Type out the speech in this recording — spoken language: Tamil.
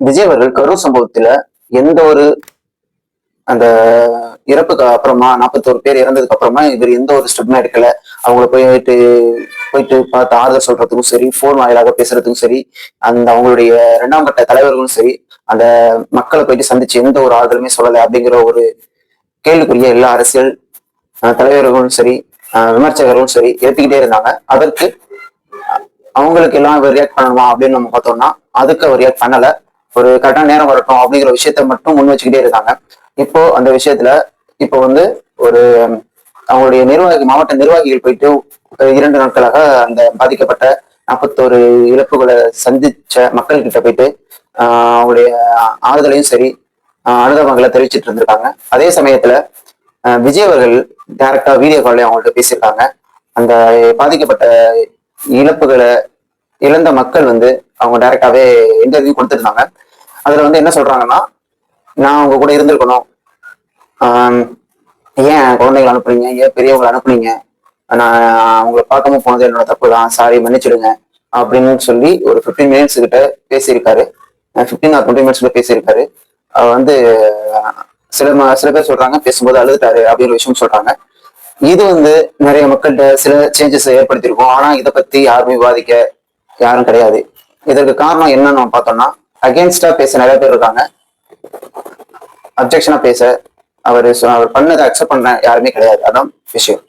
விஜய் அவர்கள் கரூர் சம்பவத்துல எந்த ஒரு அந்த இறப்புக்கு அப்புறமா நாற்பத்தோரு பேர் இறந்ததுக்கு அப்புறமா இவர் எந்த ஒரு ஸ்டெப்மே எடுக்கல. அவங்கள போயிட்டு போயிட்டு பார்த்து ஆறுதல் சொல்றதுக்கும் சரி போன் வாயிலாக பேசுறதுக்கும் சரி அந்த அவங்களுடைய இரண்டாம் கட்ட தலைவர்களும் சரி அந்த மக்களை போயிட்டு சந்திச்சு எந்த ஒரு ஆறுதலுமே சொல்லலை அப்படிங்கிற ஒரு கேள்விக்குரிய எல்லா அரசியல் தலைவர்களும் சரி விமர்சகர்களும் சரி ஏத்துக்கிட்டே இருந்தாங்க. அதற்கு அவங்களுக்கு எல்லாம் இவர் ரியாக்ட் பண்ணணுமா அப்படின்னு நம்ம பார்த்தோம்னா அதுக்கு அவர் ரியாக்ட் பண்ணலை. ஒரு கரெக்டான நேரம் வரட்டும் அப்படிங்கிற விஷயத்த மட்டும் முன் வச்சுக்கிட்டே இருக்காங்க. இப்போ அந்த விஷயத்துல இப்போ வந்து ஒரு அவங்களுடைய நிர்வாகி மாவட்ட நிர்வாகிகள் போயிட்டு இரண்டு நாட்களாக அந்த பாதிக்கப்பட்ட நாற்பத்தோரு இழப்புகளை சந்திச்ச மக்கள் கிட்ட போயிட்டு அவங்களுடைய ஆறுதலையும் சரி அனுதாபங்களை தெரிவிச்சிட்டு இருந்திருக்காங்க. அதே சமயத்துல விஜய் அவர்கள் டைரக்டா வீடியோ கால்ல அவங்கள்ட்ட பேசியிருக்காங்க. அந்த பாதிக்கப்பட்ட இழப்புகளை இழந்த மக்கள் வந்து அவங்க டைரக்டாவே இன்டர்வியூ கொடுத்துருந்தாங்க. அதுல வந்து என்ன சொல்றாங்கன்னா நான் உங்க கூட இருந்திருக்கணும். ஏன் குழந்தைகளை அனுப்புறீங்க ஏன் பெரியவங்களை அனுப்புனீங்க? நான் அவங்களை பார்க்காம போனது என்னோட தப்பு தான் சாரி மன்னிச்சிடுங்க. அப்படின்னு சொல்லி ஒரு ஃபிஃப்டீன் மினிட்ஸ் கிட்ட பேசியிருக்காரு. ஃபிஃப்டீன் ஆர் டுவெண்ட்டி மினிட்ஸ்ல பேசியிருக்காரு. அவர் வந்து சில ம- சில பேர் சொல்றாங்க பேசும்போது அழுதுட்டாரு அப்படிங்கிற விஷயம் சொல்றாங்க. இது வந்து நிறைய மக்கள்கிட்ட சில சேஞ்சஸ் ஏற்படுத்தியிருக்கும். ஆனா இதை பத்தி யாருமே விவாதிக்க யாரும் கிடையாது. இதற்கு காரணம் என்னன்னு நம்ம பார்த்தோம்னா அகேன்ஸ்டா பேச நிறைய பேர் இருக்காங்க. அப்ஜெக்ஷனா பேச. அவர் அவர் பண்ணதை அக்செப்ட் பண்ண யாருமே கிடையாது. அதான் விஷயம்.